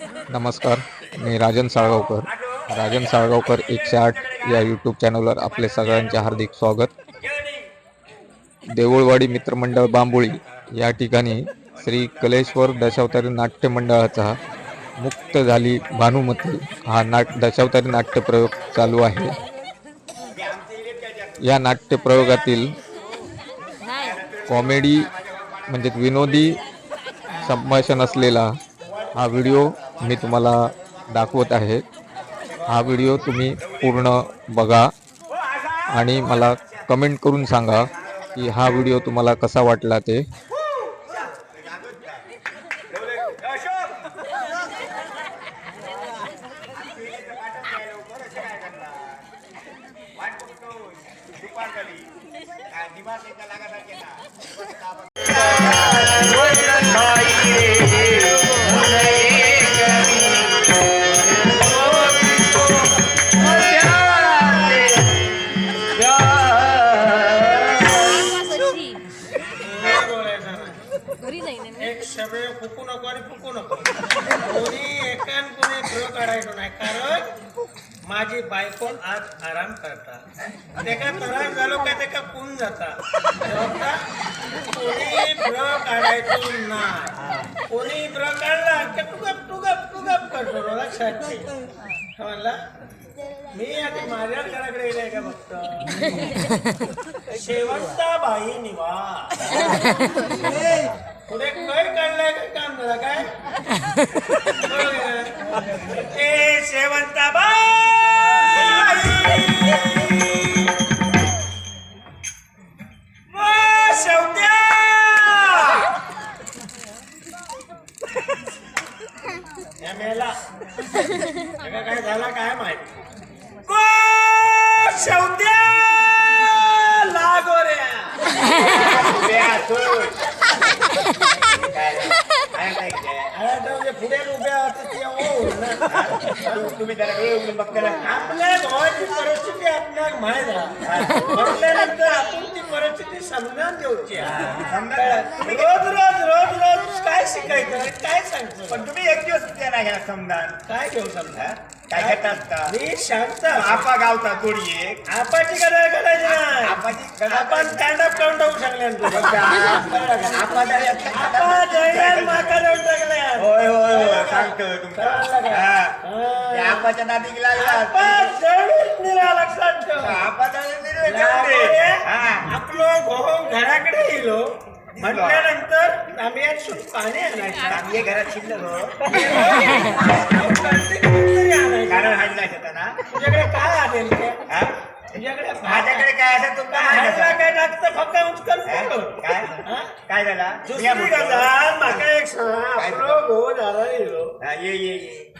नमस्कार मी राजन साळगावकर. राजन साळगावकर एकशे आठ या यूट्यूब चॅनलवर आपले सगळ्यांचे हार्दिक स्वागत. देऊळवाडी मित्रमंडळ बांबोळी या ठिकाणी श्री कलेश्वर दशावतारी नाट्य मंडळाचा मुक्त झाली भानुमती. हा नाट दशावतारी नाट्यप्रयोग चालू आहे. या नाट्यप्रयोगातील कॉमेडी म्हणजे विनोदी संभाषण असलेला हा व्हिडिओ मी तुम्हाला दाखवत आहे. हा व्हिडिओ तुम्ही पूर्ण बघा आणि मला कमेंट करून सांगा की हा व्हिडिओ तुम्हाला कसा वाटला ते. घरी नाही ना. मी. एक सगळे फुकू नको आणि फुकू नको. कोणी एकान कोणी भ्र काढायचो नाही कारण माझी बायको आज आराम करता तेका त्रास झालो काय तेका कून जाता तेव्हा कोणी भ्र काढायचो नाही. कोणी भ्र काढला की तू गप तू गप तू गप करतो लक्षात ठेव. म्हणला? मी आता माझ्या घराकडे येईल का फक्त? शेवंताबाई निवा. पुढे काय काढलंय काय काम झालं काय? ए शेवंताबाई वा, शेवट्या. या मेला. त्याला काय झाला काय माहीत? गो शेवट्या लागो रे अरे तो जे पुढे उभ्या तुम्ही त्याला वेळ आपल्या आपल्याला माहीत आहे म्हटल्यानंतर आपण ती परिस्थिती समजावून देऊची. आहे. रोज रोज रोज रोज काय शिकायचं काय सांगतो पण तुम्ही एक दिवस सुट्ट्या नाही घ्या समजा काय घेऊ समजा? काय घेता असता? मी शांत. आपा गावचा जोडी एक. आपाची गदा करायची नाही आपाची आपण स्टँड अप करून टाकू शकले आपा जरी असता- आपा जयगान माका देऊन टाकल्या होय होय होय. सांगतो तुमचा. आपाच्या नादी लक्षात ठेव. ठेवते. हा. आपलं भाऊ घराकडे येलो म्हटल्यानंतर आम्ही शुद्ध पाणी आणायचं आम्ही घरात. कारण हाडला तुझ्याकडे काय? तुझ्याकडे माझ्याकडे काय असं हाडला असं. काय टाकतं फक्त. काय? काय झाला दुसरी. गजाल माका एक सांग आपलं ये ये ये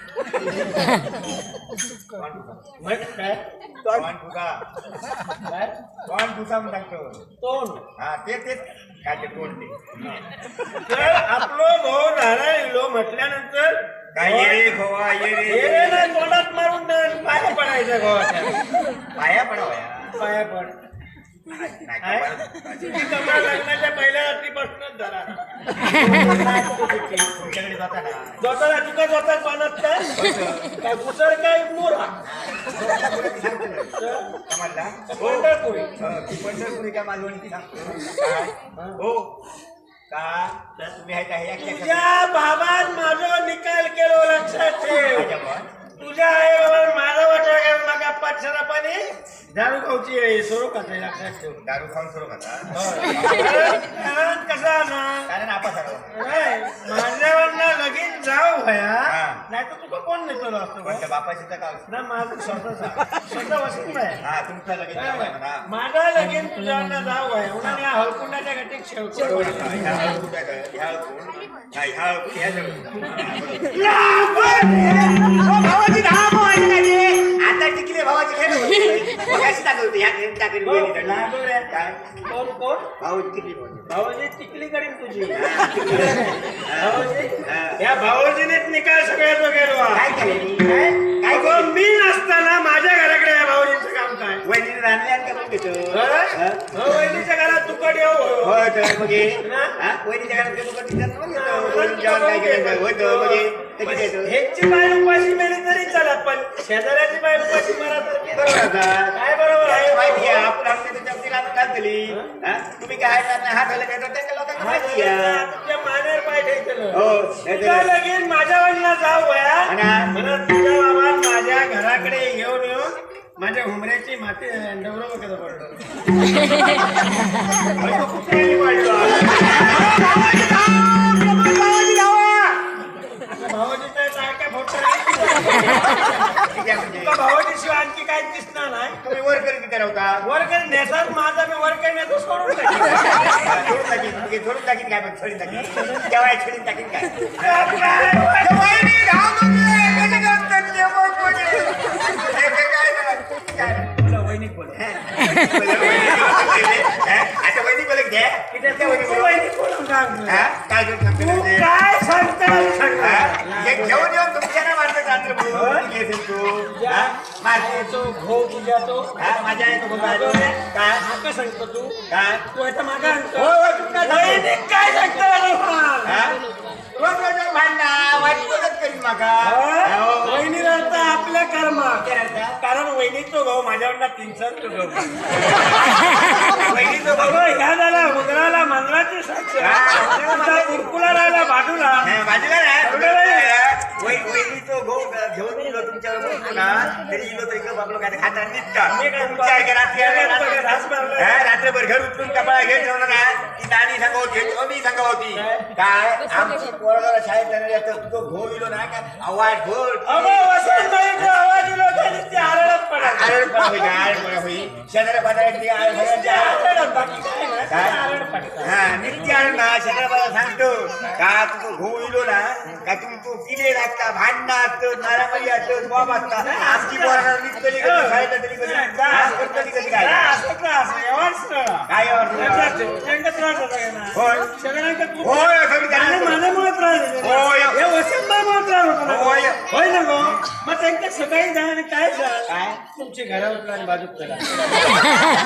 तोंड हा ते तेच काय ते ते तर आपलं भाऊ नारायलो म्हटल्यानंतर काय ये रे ये रे हे रे तोंडात मारून नाही, पाया पडायचं गोवाच्या पाया पडावया. पाया पड नाही लग्नाच्या पहिल्या रात्रीपासूनच धरा तुमच्याकडे जाता ना तुका पाण्यात काय काय काय मोरा समजला पंढरपुरी ती पंढरपुरी मालवणी ती सांगतो हो का तर तुम्ही आहे काय तुझ्या बाबान माझा निकाल केलो लक्षात ठेव तुझ्या आई बाबा माझा वाटा काय मागा पाच सहा पाणी दारू खाऊची आहे सोरो खाते लक्षात ठेव दारू खाऊन सुरू खाता कारण कसा ना कारण आपा सर्व नाही माझ्यावरनं लगीन जाऊ भया हा. नाही तर तुका कोण नेतो असतो पण त्या बापाची तर का ना माझं स्वतःचा स्वतः वसून नाही हा तुमचं लगेच जाऊ आहे म्हणा. माझा लगीन तुझ्यावर जाऊ आहे उन्हाने या हळकुंडाच्या घटीत शेवटी ह्या हळद कुठं आहे? ह्या हळद कोण? हा, ह्या हळद कुठे? ह्या जवळ. भावाची दहा भावाची नाही रे. भावाची ह्या? कोण कोण टिकली भावाची. भाऊजी टिकली करीन तुझी टिकली. भाऊजी. या भाऊजीनेच निकाल सगळ्याचा गेलो. काय केलं मी? काय? नसताना माझ्या घराकडे या भाऊजींचं काम काय वहिनीने रांधले आणि का बघ तिथं? बरं? वहिनीच्या घरात तुका फुकट येऊ हो तर मग? वहिनीच्या घरात. वरून जेवण काय केलं हे, तर? ह्याची बाय उपाशी मेली तरी चालत पण शेजाऱ्याची बाय उपाशी मरा तर किती? बरोबर आता. काय बरोबर आहे? माहिती आहे आपण आमच्या त्याच्या वतीला आपण घातली? तुम्ही काय करणार हात झालं काय तर त्या लोकांना माहिती आहे. तुझ्या मानेवर पाय ठेवलं हो लगीन माझ्या वडिला जाऊ वया आणि- म्हणत तुझ्या बाबा माझ्या घराकडे येऊन येऊन माझ्या हुमऱ्याची माती डवरं वगैरे पडलं. कुत्र्याने वाढला. विचार होता वर काही नेसाच माझा मी वर काही नेतो सोडून. सोडून टाकीन म्हणजे सोडून टाकीन काय सोडून टाकीन केव्हा सोडून टाकीन काय काय काय काय? बोला, बोला. आता वहिनी बोलत घ्या? काय सांगतो? काय घेऊन येऊन तुमच्या ना रात्र भाऊ. तू. घो तुझ्या तो हा, माझ्या. काय सांगतो तू काय तू आता मागा काय सांगतो? वाईट बोलत करीन. वहिनी आपल्या कर्मा? कारण वहिनीचो भाऊ माझ्याकडनं तीनशे तो भाऊ वहिनीचं भाऊ. ह्या झाला उदराला मांजराची साक्ष हा. कुरकुला राहिला बाजूला वहिनीचं भाऊ घेऊन गेलो तुमच्यावर बोलतो ना तरी गेलो तरी इकडं बाबलो काय खाता निघता रात्रभर घर उचलून कपाळा घेत जाऊ नका ती नाणी सांगा होती मी सांगा होती. काय? आमची पोराला शाळेत जाणार तर तुझं घो गेलो ना काय आवाज घोट आवाज आरड आरड. आरड हा नित्य आनंद ना शेजाऱ्या सांगतो का तुझं घो ना का तुम्ही तू किले लागता भांडणं असतं नारामली असतं बॉब असता. आमची पोराला नीट कधी? कधी? शाळेत कधी कधी कधी कधी काय? काय आवडतं? होय. होय, असं मी त्यांना- होय. होय. सकाळी जा आणि काय सांग काय? तुमची घरावर आणि बाजूक करा.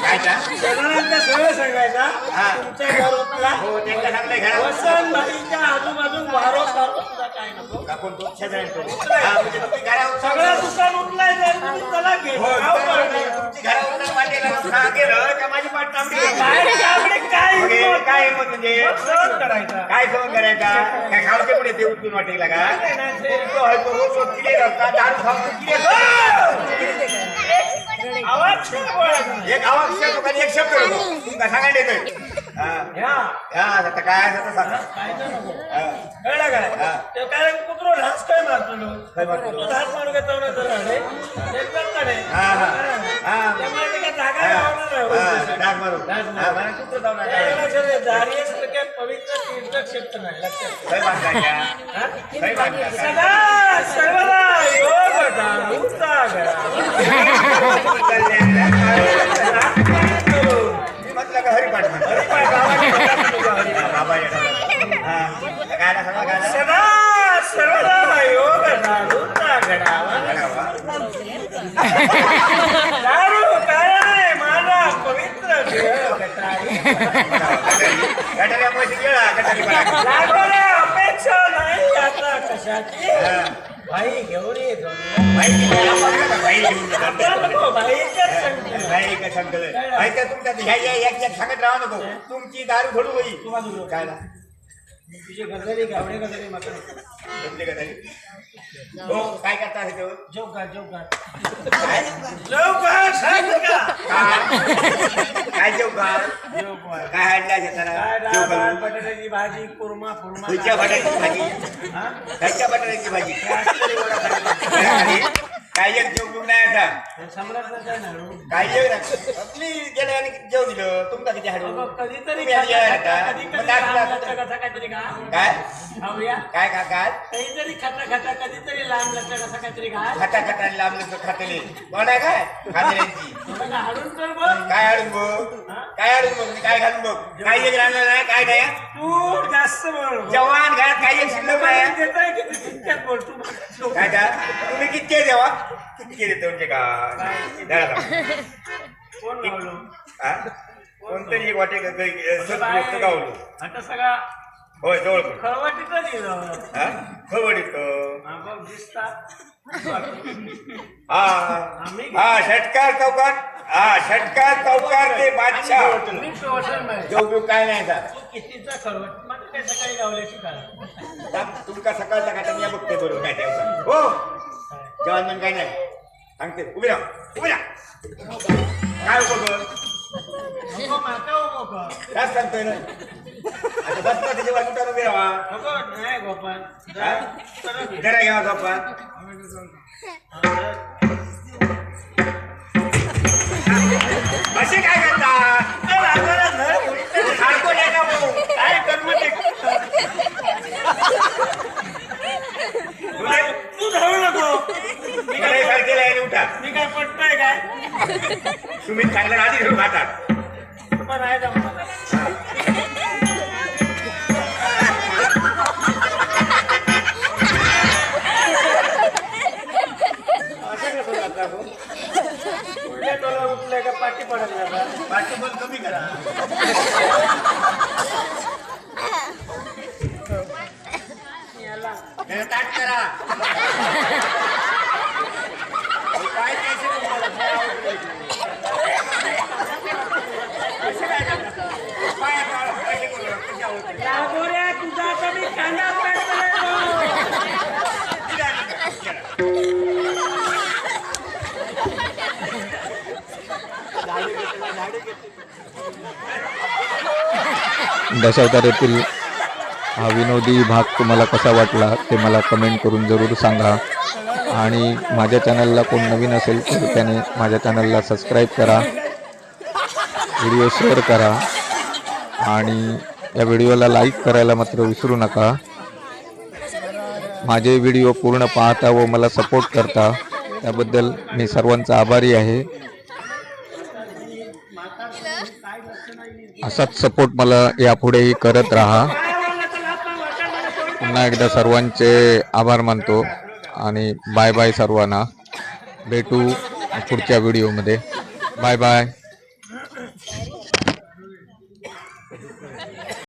काय सरळ सांगायचा. हा. तुमच्या घरातला हो त्यांना सांगलंय घरात वसंत बाईच्या आजूबाजू वारो सारो सुद्धा काय नको? का कोण तो? शेजाऱ्यांतो? हा, म्हणजे तुम्ही घरावर सगळं दुकान उठलाय तुम्ही चला घे. हो, गाव. तुमची घरावर वाटेला गेलं का माझी पाठ तांबडी होती. काय काय मग हे? काय हिंमत म्हणजे सहन करायचा काय सहन करायचा काय खावचे पुढे ते उठून वाटेला का ते- तो आहे तो रोज रोज करता दारू खाऊन तो बोलायचा? एक आवाज लोकांनी एक शब्द होतो तुमका सांगायला येतोय आता काय आता सांगा काय. कळलं काय हा. ते कुत्रो ढास काय मारतो लो? काय मारतो? कुत्रो ढास मारून घेतो ना तर राहणे. एकदम कडे. हा, हा. हा. त्यामुळे ते काय जागा लावणार मारू. मारू. मला कुत्रं धावणार त्या नाही. लक्षात पवित्र तीर्थक्षेत्र नाही. हा? लय बांधायच्या. सदा सर्वदा योग दारूचा घरा. मी म्हटलं का हरिपाठ म्हणतो. अपेक्षा नाही आता कशाची. भाई घेऊन ये जोडीला. बाई किती आपण का बाई घेऊन येतात? आता नको, भाईच्याच संगतीला. बाई का सांगतलं. बाई तर तुमच्या ह्या या- एक एक सांगत राहा नको तुमची दारू थोडू होईल काय ना तुझे गजरी गावडे गजरी मात्र तरी हो काय करता हे तो? काय सांग का काय काय काय काय का बटाट्याची भाजी कुर्मा फुर्मा खायच्या बटाट्याची भाजी हा? खायच्या बटाट्याची भाजी काय? काय एक जेव घेऊन नाही आता. काय हो. काय जेव ना आपली गेल्या जेव दिलं. तुमका किती हाडू? कधीतरी तुम्ही आधी आहे आता. कधी मग कधी दाखला. लांब लचक असा काहीतरी का काय? खाऊया काय का काय? काहीतरी खाता खाता कधीतरी लांब लचक असा काहीतरी का खाता खाता लांबलं तर खातेले. कोण आहे काय? खातेल्यांची. हाडून बघ. काय हाडून बघ? काय हाडून बघ? काय घालून बघ? काय एक राहिलं नाही काय नाही तू जास्त बोल जवान घरात काय एक शिल्लक नाही देताय किती तितक्यात बोल तू काय का? तुम्ही कितके देवा कितके देतो म्हणजे धरा धरा. कोण लावलो हा? कोणतरी एक वाटे सत्पुरुष गावलो. आता सगळा होय जवळ खळवटीतच येलो हा खवडीत हा. षटकार चौकार हा षटकार चौकार ते बादशाह. उपयोग काय नाही कितीचा खळवट? मला काय सकाळी गावल्याची काय आता तुमका सकाळचा काय मी बघते बरोबर. काय ठेवता हो. जेवण पण काय नाही. सांगते. उभी राहा. उभी राहा. काय उपयोग नको माका हो नको काय सांगतोय ना आता बसला त्याच्या वाटून उभी राहा. नको नाही गोपाल हा? जरा घ्या झोपा. असे काय करता? सारखं नाही का भाऊ? काय कर्म ते? तुला- तू धरू नको मी तुला काय हे उठा मी काय पटतोय काय? तुम्ही चांगलं आधी घेऊन खातात पण आहे दशावतारातील हा विनोदी भाग तुम्हाला कसा वाटला ते मला कमेंट करून जरूर सांगा. आणि माझ्या चॅनलला कोण नवीन असेल तर त्याने माझ्या चॅनलला सबस्क्राईब करा. व्हिडिओ शेअर करा. आणि या व्हिडिओला लाईक करायला मात्र विसरू नका. माझे व्हिडिओ पूर्ण पाहता व मला सपोर्ट करता. त्याबद्दल मी सर्वांचा आभारी आहे. असाच सपोर्ट मला यापुढेही करत राहा. पुन्हा एकदा सर्वांचे आभार मानतो आणि बाय बाय सर्वांना. भेटू पुढच्या व्हिडिओमध्ये बाय बाय